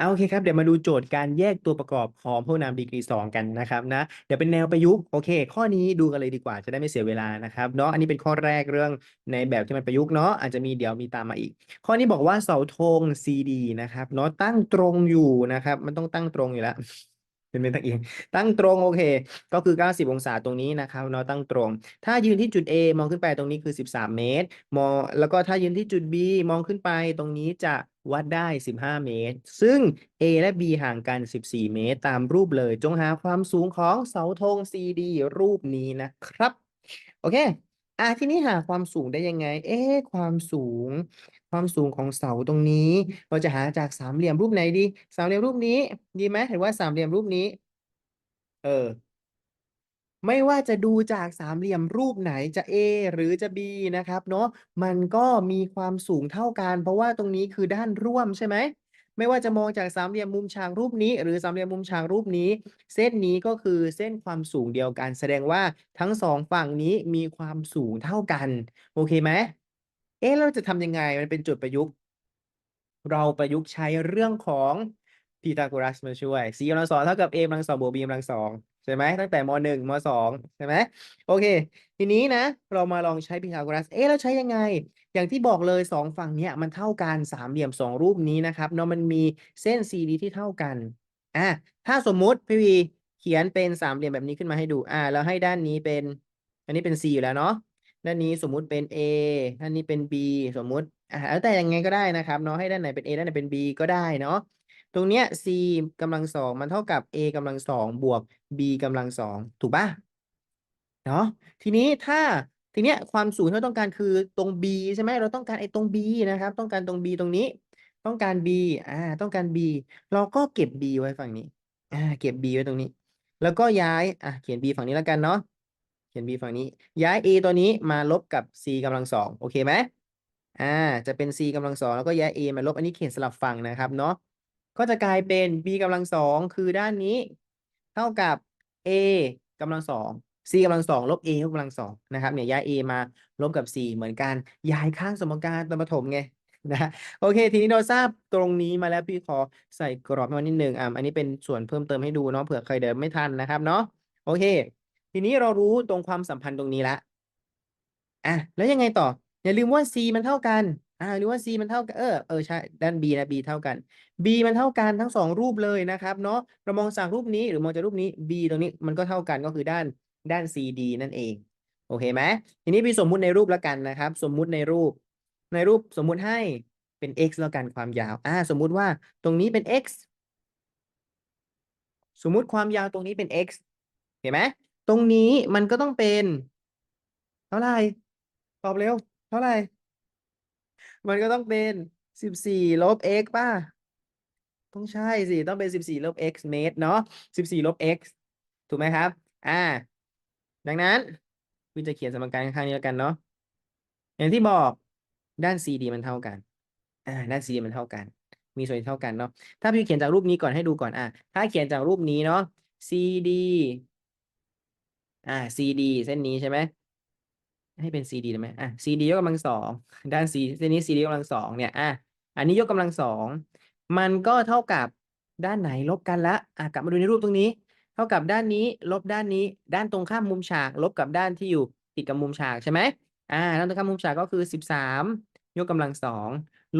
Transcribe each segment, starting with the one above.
เอาโอเคครับ เดี๋ยวมาดูโจทย์การแยกตัวประกอบของพหุนามดีกรีสองกันนะครับนะ เดี๋ยวเป็นแนวประยุกต์โอเค ข้อนี้ดูกันเลยดีกว่าจะได้ไม่เสียเวลานะครับเนาะอันนี้เป็นข้อแรกเรื่องในแบบที่มันประยุกต์เนาะอาจจะมีเดี๋ยวมีตามมาอีก ข้อนี้บอกว่าเสาธง CD นะครับเนาะตั้งตรงอยู่นะครับ มันต้องตั้งตรงอยู่แล้วเป็นเป็นตั้งเองตั้งตรงโอเค ก็คือ 90 องศาตรงนี้นะครับเนาะตั้งตรง ถ้ายืนที่จุด A มองขึ้นไปตรงนี้คือ 13 เมตร มองแล้วก็ถ้ายืนที่จุด B มองขึ้นไปตรงนี้จะ วัดได้ 15 เมตร ซึ่ง A และ B ห่างกัน 14 เมตร ตามรูปเลย จงหาความสูงของเสาธง CD รูปนี้นะครับ โอเค อะทีนี้หาความสูงได้ยังไง เอ๊ะ ความสูง ความสูงของเสาตรงนี้ เราจะหาจากสามเหลี่ยมรูปไหนดี สามเหลี่ยมรูปนี้ ดีไหมเห็นว่าสามเหลี่ยมรูปนี้ เออ ไม่ว่าจะดูจากสามเหลี่ยมรูปไหนจะ A หรือจะ B นะครับเนาะมันก็มีความสูงเท่ากัน เพราะว่าตรงนี้คือด้านร่วมใช่ไหมไม่ว่าจะมองจากสามเหลี่ยมมุมฉากรูปนี้ หรือสามเหลี่ยมมุมฉากรูปนี้ เส้นนี้ก็คือเส้นความสูงเดียวกัน แสดงว่าทั้งสองฝั่งนี้มีความสูงเท่ากัน โอเคไหมเอ๊ะเราจะทำยังไงมันเป็นจุดประยุกต์ เราประยุกต์ใช้เรื่องของพีทาโกรัสมาช่วย c กำลังสองเท่ากับ a กำลังสองบวก b กำลังสอง ช่ไหมตั้งแต่มหนึ่งมสองใช่ไหมโอเค ทีนี้นะ เรามาลองใช้พีทาโกรัสเอ๊ะเราใช้ยังไง อย่างที่บอกเลยสองฝั่งเนี้ยมันเท่ากันสามเหลี่ยมสองรูปนี้นะครับเนาะมันมีเส้น CD ที่เท่ากันอะถ้าสมมุติพี่วีเขียนเป็นสามเหลี่ยมแบบนี้ขึ้นมาให้ดูอ่าแล้วให้ด้านนี้เป็น อันนี้เป็น C อยู่แล้วเนาะด้านนี้สมมุติเป็น A ด้านนี้เป็น B สมมุติอ่าแล้วแต่ยังไงก็ได้นะครับเนาะให้ด้านไหนเป็น A ด้านไหนเป็น B ก็ได้เนาะ ตรงเนี้ย C กำลังสองมันเท่ากับ A กำลังสองบวก B กำลังสองถูกปะเนาะทีนี้ถ้าทีเนี้ยความสูงที่เราต้องการคือตรง B ใช่ไหมเราต้องการไอ้ตรง B นะครับ ต้องการตรง B ตรงนี้ ต้องการ B อ่า ต้องการ B เราก็เก็บ B ไว้ฝั่งนี้ อ่า เก็บ B ไว้ตรงนี้ แล้วก็ย้ายอะเขียน B ฝั่งนี้แล้วกันเนาะเขียน b ฝั่งนี้ ย้าย a ตัวนี้มาลบกับ c กำลังสองโอเคไหมอ่า จะเป็น c กำลังสองแล้วก็ย้าย a มาลบอันนี้เขียนสลับฝั่งนะครับเนาะ ก็จะกลายเป็น b กำลังสองคือด้านนี้ เท่ากับ a กำลังสอง c กำลังสองลบ a ยกกำลังสองนะครับเนี่ยย้าย a มาลบกับ c เหมือนกันย้ายข้างสมการตอนประถมไงนะโอเค ทีนี้เราทราบตรงนี้มาแล้วพี่ขอใส่กรอบมานิดนึงอ่าอันนี้เป็นส่วนเพิ่มเติมให้ดูเนาะเผื่อใครเดินไม่ทันนะครับเนาะโอเค ทีนี้เรารู้ตรงความสัมพันธ์ตรงนี้ละอะแล้วยังไงต่อ อย่าลืมว่า c มันเท่ากัน อ่าหรือว่า c มันเท่ากันเออเออใช่ด้าน b นะ b เท่ากัน b มันเท่ากันทั้งสองรูปเลยนะครับเนาะเรามองจากรูปนี้หรือมองจากรูปนี้ b ตรงนี้มันก็เท่ากันก็คือด้านด้าน cd นั่นเอง โอเคไหมทีนี้พี่สมมุติในรูปแล้วกันนะครับ สมมุติในรูป ในรูปสมมุติให้เป็น x แล้วกันความยาวอ่าสมมุติว่าตรงนี้เป็น x สมมุติความยาวตรงนี้เป็น x เห็นไหมตรงนี้มันก็ต้องเป็น เท่าไหร่ตอบเร็ว เท่าไหร่ มันก็ต้องเป็นสิบสี่ลบ x ป่ะ ต้องใช่สิ ต้องเป็นสิบสี่ลบ x เมตรเนาะสิบสี่ลบ x ถูกไหมครับ อ่า ดังนั้นวิจะเขียนสมการข้างๆนี้แล้วกันเนาะ อย่างที่บอกด้าน CD มันเท่ากัน อ่า ด้าน CD มันเท่ากัน มีส่วนเท่ากันเนาะ ถ้าพี่เขียนจากรูปนี้ก่อนให้ดูก่อน อะถ้าเขียนจากรูปนี้เนาะ CD อ่า CD เส้นนี้ใช่ไหม ให้เป็น CD ได้ไหมอะ CD ยกกำลังสองด้าน C เส้นนี้ CD ยกกำลังสองเนี่ยอะอันนี้ยกกำลังสองมันก็เท่ากับด้านไหนลบกันละอะกลับมาดูในรูปตรงนี้ เท่ากับด้านนี้ ลบด้านนี้ ด้านตรงข้ามมุมฉาก ลบกับด้านที่อยู่ติดกับมุมฉากใช่ไหมอ่าด้านตรงข้ามมุมฉากก็คือสิบสามยกกำลังสอง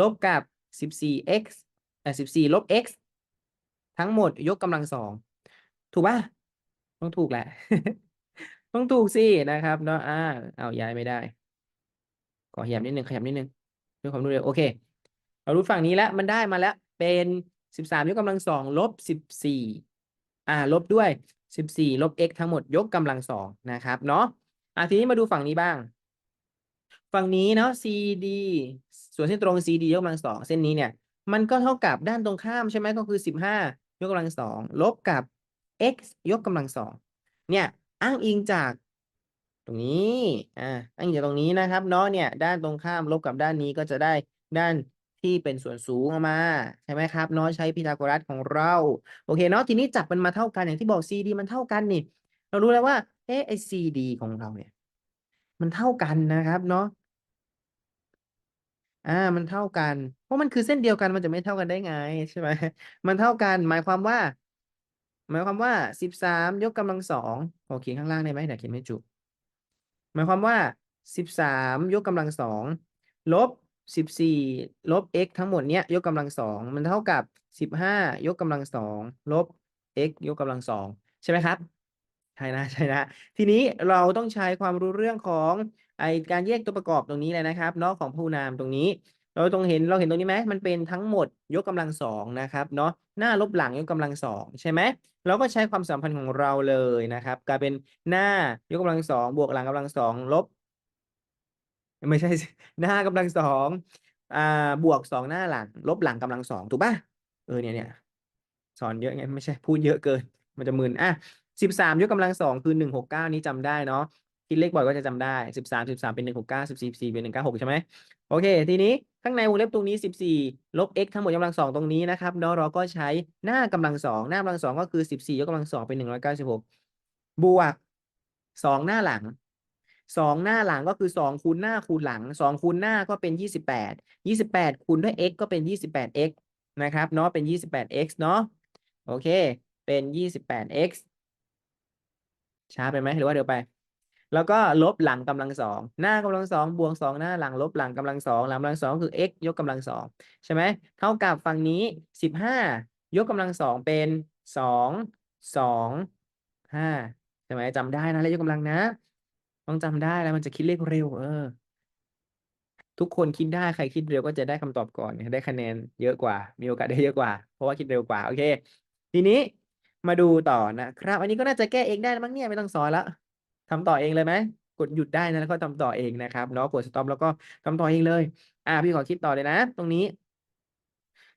ลบกับสิบสี่ x อะสิบสี่ลบ x ทั้งหมดยกกำลังสองถูกป่ะต้องถูกแหละ ต้องถูกสินะครับเนาะอ่าเอาย้ายไม่ได้ขอขยับนิดนึงขยับนิดนึงด้วยความรวดเร็วโอเค เรารู้ฝั่งนี้แล้วมันได้มาแล้ว เป็นสิบสามยกกำลังสองลบสิบสี่อ่า ลบด้วยสิบสี่ลบ x ทั้งหมดยกกำลังสองนะครับ เนาะอะทีนี้มาดูฝั่งนี้บ้าง ฝั่งนี้เนาะ CD ส่วนเส้นตรง CD ยกกำลังสองเส้นนี้เนี่ย มันก็เท่ากับด้านตรงข้ามใช่ไหมก็คือสิบห้ายกกำลังสองลบกับ x ยกกำลังสองเนี่ย อ้างอิงจาก ตรงนี้ อ่าอ้างอิงจากตรงนี้นะครับ เนาะเนี่ย ด้านตรงข้ามลบกับด้านนี้ก็จะได้ด้านที่เป็นส่วนสูงออกมา ใช่ไหมครับเนาะใช้พีทาโกรัสของเรา โอเคเนาะทีนี้จับมันมาเท่ากันอย่างที่บอก CD มันเท่ากันนี่ เรารู้แล้วว่าเอ๊ะไอ CD ของเราเนี่ย มันเท่ากันนะครับเนาะอ่ามันเท่ากัน เพราะมันคือเส้นเดียวกันมันจะไม่เท่ากันได้ไงใช่ไหมมันเท่ากัน หมายความว่า หมายความว่าสิบสามยกกำลังสองขอเขียนข้างล่างได้ไหมเดี๋ยวเขียนไม่จุ หมายความว่าสิบสามยกกำลังสองลบสิบสี่ลบ x ทั้งหมดเนี้ยยกกำลังสองมันเท่ากับสิบห้ายกกำลังสองลบ x ยกกำลังสองใช่ไหมครับใช่นะใช่นะทีนี้เราต้องใช้ความรู้เรื่องของไอการแยกตัวประกอบตรงนี้เลยนะครับนาะของผู้นามตรงนี้ เราตรงเห็นเราเห็นตรงนี้ไหมมันเป็นทั้งหมดยกกำลังสองนะครับเนาะหน้าลบหลังยกกำลังสองใช่ไหมเราก็ใช้ความสัมพันธ์ของเราเลยนะครับกลายเป็นหน้ายกกำลังสองบวกหลังกำลังสองลบ ไม่ใช่หน้ากำลังสองอ่าบวกสองหน้าหลัง ลบหลังกำลังสองถูกป่ะเออเนี่ยเนี่ยสอนเยอะไงไม่ใช่พูดเยอะเกิน มันจะมึนอะสิบสามยกกำลังสองคือหนึ่งหกเก้านี้จำได้เนาะ คิดเลขบ่อยก็จะจำได้สิบสามสิบสามเป็นหนึ่งหกเก้าสิบสี่สี่เป็นหนึ่งเก้าหกใช่ไหมโอเค ทีนี้ข้างในวงเล็บตรงนี้สิบสี่ลบ x ทั้งหมดกำลังสองตรงนี้นะครับเนาะเราก็ใช้หน้ากำลังสองหน้ากำลังสองก็คือสิบสี่ยกกำลังสองเป็นหนึ่งร้อยเก้าสิบหกบวกสองหน้าหลังสองหน้าหลังก็คือสองคูณหน้าคูณหลังสองคูณหน้าก็เป็นยี่สิบแปดยี่สิบแปดคูณด้วย x ก็เป็นยี่สิบแปด x นะครับเนาะเป็นยี่สิบแปด x เนาะโอเค เป็นยี่สิบแปด x ช้าไปไหมหรือว่าเดี๋ยวไป แล้วก็ลบหลังกำลังสองหน้ากำลังสองบวกสองหน้าหลังลบหลังกำลังสองหลังกำลังสองคือ x ยกกำลังสองใช่ไหมเท่ากับฝั่งนี้สิบห้ายกกำลังสองเป็นสองสองห้าใช่ไหมจำได้นะเลขยกกำลังนะ ต้องจำได้แล้วมันจะคิดเลขเร็ว เออ ทุกคนคิดได้ใครคิดเร็วก็จะได้คำตอบก่อนได้คะแนนเยอะกว่า มีโอกาสได้เยอะกว่า เพราะว่าคิดเร็วกว่าโอเค ทีนี้มาดูต่อนะครับ อันนี้ก็น่าจะแก้เองได้แล้วมั้งเนี่ยไม่ต้องสอนแล้ว ทำต่อเองเลยไหมกดหยุดได้นะแล้วก็ทำต่อเองนะครับเนาะกดสต็อปแล้วก็ทำต่อเองเลย อ่าพี่ขอคิดต่อเลยนะ ตรงนี้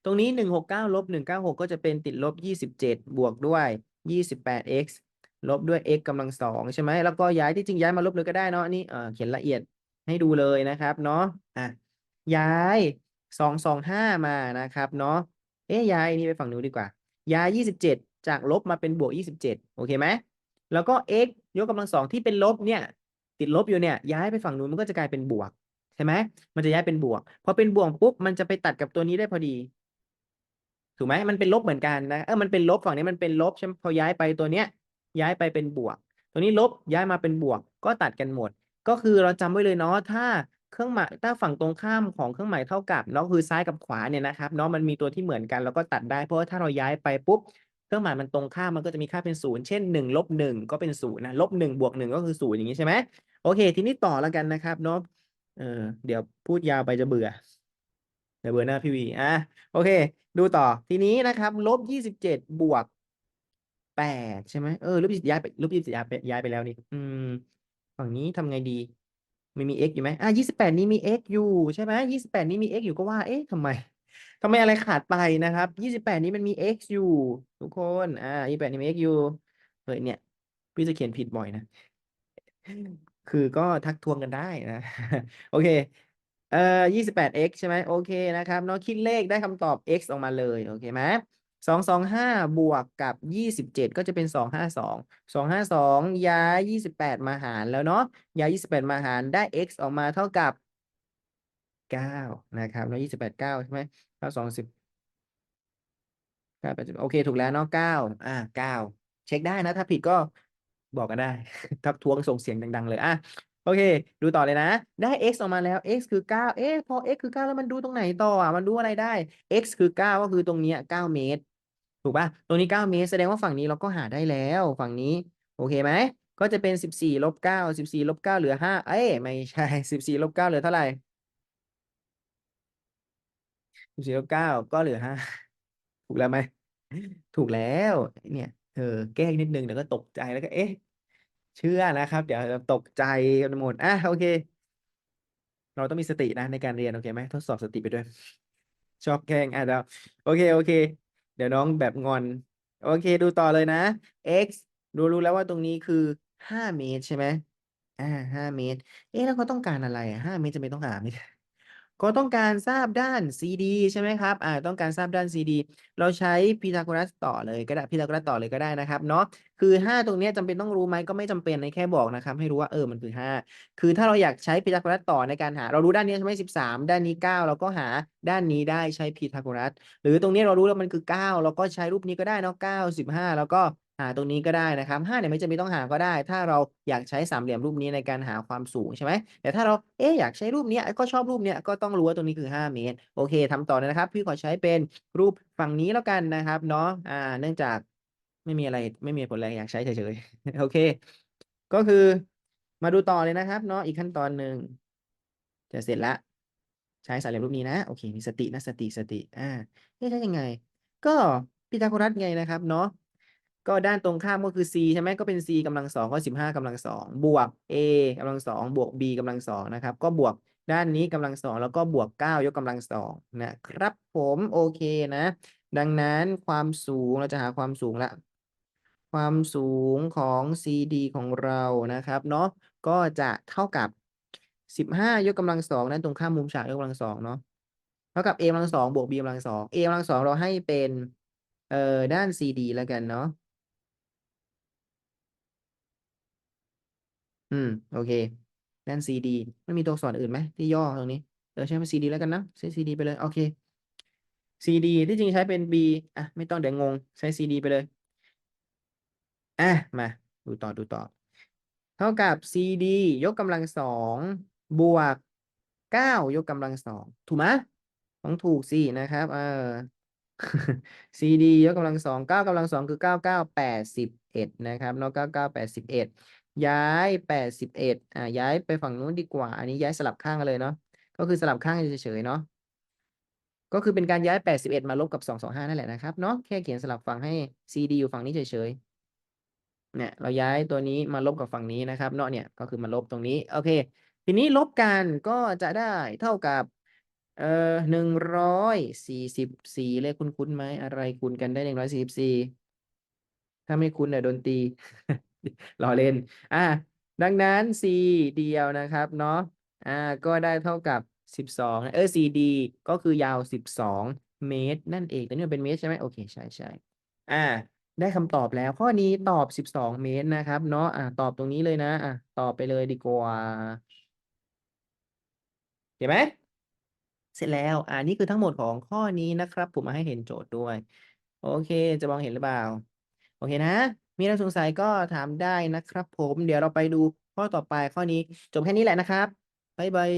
ตรงนี้หนึ่งหกเก้าลบหนึ่งเก้าหกก็จะเป็นติดลบยี่สิบเจ็ดบวกด้วยยี่สิบแปด x ลบด้วย x กำลังสองใช่ไหมแล้วก็ย้ายที่จริงย้ายมาลบเลยก็ได้เนาะอันนี่เออเขียนละเอียดให้ดูเลยนะครับเนาะอะย้ายสองสองห้ามานะครับเนาะเอ๊ะย้ายนนี้ไปฝั่งนู้นดีกว่า ย้ายยี่สิบเจ็ดจากลบมาเป็นบวกยี่สิบเจ็ดโอเคไหม แล้วก็ x ยกกำลังสองที่เป็นลบเนี่ย ติดลบอยู่เนี่ยย้ายไปฝั่งนู้นมันก็จะกลายเป็นบวกใช่ไหมมันจะย้ายเป็นบวกพอเป็นบวกปุ๊บมันจะไปตัดกับตัวนี้ได้พอดี ถูกไหมมันเป็นลบเหมือนกันนะเออมันเป็นลบฝั่งนี้มันเป็นลบใช่ไหมพอย้ายไปตัวเนี้ย ย้ายไปเป็นบวก ตัวนี้ลบย้ายมาเป็นบวก ก็ตัดกันหมด ก็คือเราจำไว้เลยเนาะถ้าเครื่องหมายถ้าฝั่งตรงข้ามของเครื่องหมายเท่ากับเนาะคือซ้ายกับขวาเนี่ยนะครับเนาะมันมีตัวที่เหมือนกันแล้วก็ตัดได้เพราะว่าถ้าเราย้ายไปปุ๊บ รื่องหมายมันตรงข้ามมันก็จะมีค่าเป็นศูนย์เช่นหนึ่งลบหนึ่งก็เป็นศูนย์นะลบหนึ่งบวกหนึ่งก็คือศูนย์อย่างนี้ใช่ไหมโอเค ทีนี้ต่อแล้วกันนะครับเนาะเออเดี๋ยวพูดยาวไปจะเบื่อเดี๋ยวเบอร์หน้าพี่วีอะโอเค ดูต่อทีนี้นะครับลบยี่สิบเจ็ดบวกแปดใช่ไหมเออลบยี่สิบย้ายไปลบยี่สิบย้ายไปย้ายไปแล้วนี่อืมฝั่งนี้ทำไงดีไม่มี x อยู่ไหมอะยี่สิบแปดนี้มี x อยู่ใช่ไหมยี่สิบแปดนี้มี x อยู่ก็ว่าเอ๊ะทำไม ทำไมอะไรขาดไปนะครับยี่สิบแปดนี้มันมี x อยู่ทุกคนอ่ายี่สิบแปดนี้มี x อยู่เฮ้ยเนี่ยพี่จะเขียนผิดบ่อยนะ คือก็ทักทวงกันได้นะ โอเคเอ่อยี่สิบแปด x ใช่ไหมโอเคนะครับเนาะคิดเลขได้คำตอบ x ออกมาเลย โอเคไหมสองสองห้าบวกกับยี่สิบเจ็ดก็จะเป็นสองห้าสองสองห้าสองย้ายยี่สิบแปดมาหารแล้วเนาะย้ายยี่สิบแปดมาหารได้ x ออกมาเท่ากับ เก้านะครับแล้วยี่สิบแปดเก้าใช่ไหมเก้าสองสิบเก้าแปดสิบโอเค ถูกแล้วเนาะเก้าอ่าเก้าเช็คได้นะ ถ้าผิดก็บอกกันได้ ทักท้วงส่งเสียงดัง ๆ เลยอะโอเค ดูต่อเลยนะ ได้ x ออกมาแล้ว x คือเก้าเอ๊ะ พอ x คือเก้าแล้วมันดูตรงไหนต่ออะ มันดูอะไรได้ x คือเก้าก็คือตรงเนี้ยเก้าเมตร ถูกป่ะ ตรงนี้เก้าเมตร แสดงว่าฝั่งนี้เราก็หาได้แล้ว ฝั่งนี้ โอเคไหม ก็จะเป็นสิบสี่ลบเก้าสิบสี่ลบเก้าเหลือห้าเอ้ย ไม่ใช่สิบสี่ลบเก้าเหลือเท่าไหร่ สิบสี่ลบเก้าก็เหลือห้าถูกแล้วไหมถูกแล้วเนี่ยเออแก้นิดนึงเดี๋ยวก็ตกใจแล้วก็เอ๊ะ เชื่อนะครับ เดี๋ยวตกใจกันหมดอะโอเค เราต้องมีสตินะในการเรียนโอเคไหมทดสอบสติไปด้วย ชอบแกล้งอะเดี๋ยวโอเคโอเค เดี๋ยวน้องแบบงอน โอเค ดูต่อเลยนะ x รู้รู้แล้วว่าตรงนี้คือห้าเมตรใช่ไหมอ่าห้าเมตร เอ๊ะแล้วเขาต้องการอะไรอะห้าเมตรจะไม่ต้องหาไม่ใช่ ก็ต้องการทราบด้าน CD ใช่ไหมครับอ่าต้องการทราบด้าน CD เราใช้พีทาโกรัสต่อเลยก็ได้พีทาโกรัสต่อเลยก็ได้นะครับเนาะคือ 5 ตรงนี้ยจำเป็นต้องรู้ไหมก็ไม่จำเป็นในแค่บอกนะครับให้รู้ว่าเออมันคือ 5 คือถ้าเราอยากใช้พีทาโกรัสต่อในการหา เรารู้ด้านนี้ใช่ไหม13ด้านนี้ 9 เราก็หาด้านนี้ได้ใช้พีทาโกรัส หรือตรงนี้เรารู้แล้วมันคือ 9 เราก็ใช้รูปนี้ก็ได้เนาะ9 15 แล้วก็าตรงนี้ก็ได้นะครับ5เนี่ยไม่จำเป็นต้องหาก็ได้ ถ้าเราอยากใช้สามเหลี่ยมรูปนี้ในการหาความสูงใช่ไหมแต่ถ้าเราเอ๊อยากใช้รูปนี้ก็ชอบรูปเนี้ยก็ต้องรู้ว่าตรงนี้คือ 5 เมตร โอเคทำต่อเลยนะครับ พี่ขอใช้เป็นรูปฝั่งนี้แล้วกันนะครับเนาะอ่าเนื่องจากไม่มีอะไรไม่มีผลอะไรอยากใช้เฉยๆโอเค ก็คือมาดูต่อเลยนะครับเนาะอีกขั้นตอนหนึ่งจะเสร็จละใช้สามเหลี่ยมรูปนี้นะโอเคมีสตินะสติสติอ่าใช้ยังไง ก็พีทาโกรัสไงนะครับเนาะ ก็ด้านตรงข้ามก็คือ c ใช่ไหมก็เป็น c กำลังสองก็สิบห้ากำลังสองบวก a กำลังสองบวก b กำลังสองนะครับ ก็บวกด้านนี้กำลังสองแล้วก็บวกเก้ายกกำลังสองนะครับผมโอเคนะ ดังนั้นความสูงเราจะหาความสูงละ ความสูงของ CD ของเรานะครับเนาะก็จะเท่ากับ15ยกกำลังสองนั่นตรงข้ามมุมฉากยกกำลังสองเนาะเท่ากับ a กำลังสองบวก b กำลังสอง a กำลังสองเราให้เป็นเอ่อด้าน CD แล้วกันเนาะ อืม โอเคด้าน CD มันมีตัวอักษรอื่นไหมที่ย่อตรงนี้ เออใช้เป็น CD แล้วกันนะ ใช้ CD ไปเลย โอเค CD ที่จริงใช้เป็น B อะ ไม่ต้องเดี๋ยวงง ใช้ CD ไปเลย อะ มา ดูต่อดูต่อ เท่ากับ CD ยกกำลังสองบวกเก้ายกกำลังสองถูกไหมต้องถูกสินะครับ เออ CD ยกกำลังสองเก้ากำลังสองคือเก้าเก้าแปดสิบเอ็ดนะครับเนาะเก้าเก้าแปดสิบเอ็ด ย้ายแปดสิบเอ็ดอ่าย้ายไปฝั่งนู้นดีกว่า อันนี้ย้ายสลับข้างกันเลยเนาะก็คือสลับข้างเฉยๆเนาะก็คือเป็นการย้ายแปดสิบเอ็ดมาลบกับสองสองห้านั่นแหละนะครับเนาะแค่เขียนสลับฝั่งให้ CD อยู่ฝั่งนี้เฉยๆเนี่ยเราย้ายตัวนี้มาลบกับฝั่งนี้นะครับเนาะเนี่ยก็คือมาลบตรงนี้โอเค ทีนี้ลบกันก็จะได้เท่ากับเอ่อหนึ่งร้อยสี่สิบสี่เลขคุ้นๆไหมอะไรคูณกันได้หนึ่งร้อยสี่สิบสี่ถ้าไม่คุ้นเนี่ยโดนตี ล้อเล่น อะดังนั้น c เดียวนะครับเนาะ อ่า ก็ได้เท่ากับสิบสองเออ cd ก็คือยาวสิบสองเมตร นั่นเอง แต่นี่มันเป็นเมตรใช่ไหมโอเค ใช่ใช่อ่า ได้คำตอบแล้ว ข้อนี้ตอบ 12 เมตรนะครับ เนาะ อะตอบตรงนี้เลยนะ อะตอบไปเลยดีกว่าเห็นไหม เสร็จแล้ว อ่านี่คือทั้งหมดของข้อนี้นะครับ ผมมาให้เห็นโจทย์ด้วย โอเค จะมองเห็นหรือเปล่า โอเคนะ มีอะไรสงสัยก็ถามได้นะครับผม เดี๋ยวเราไปดูข้อต่อไปข้อนี้ จบแค่นี้แหละนะครับ บ๊ายบาย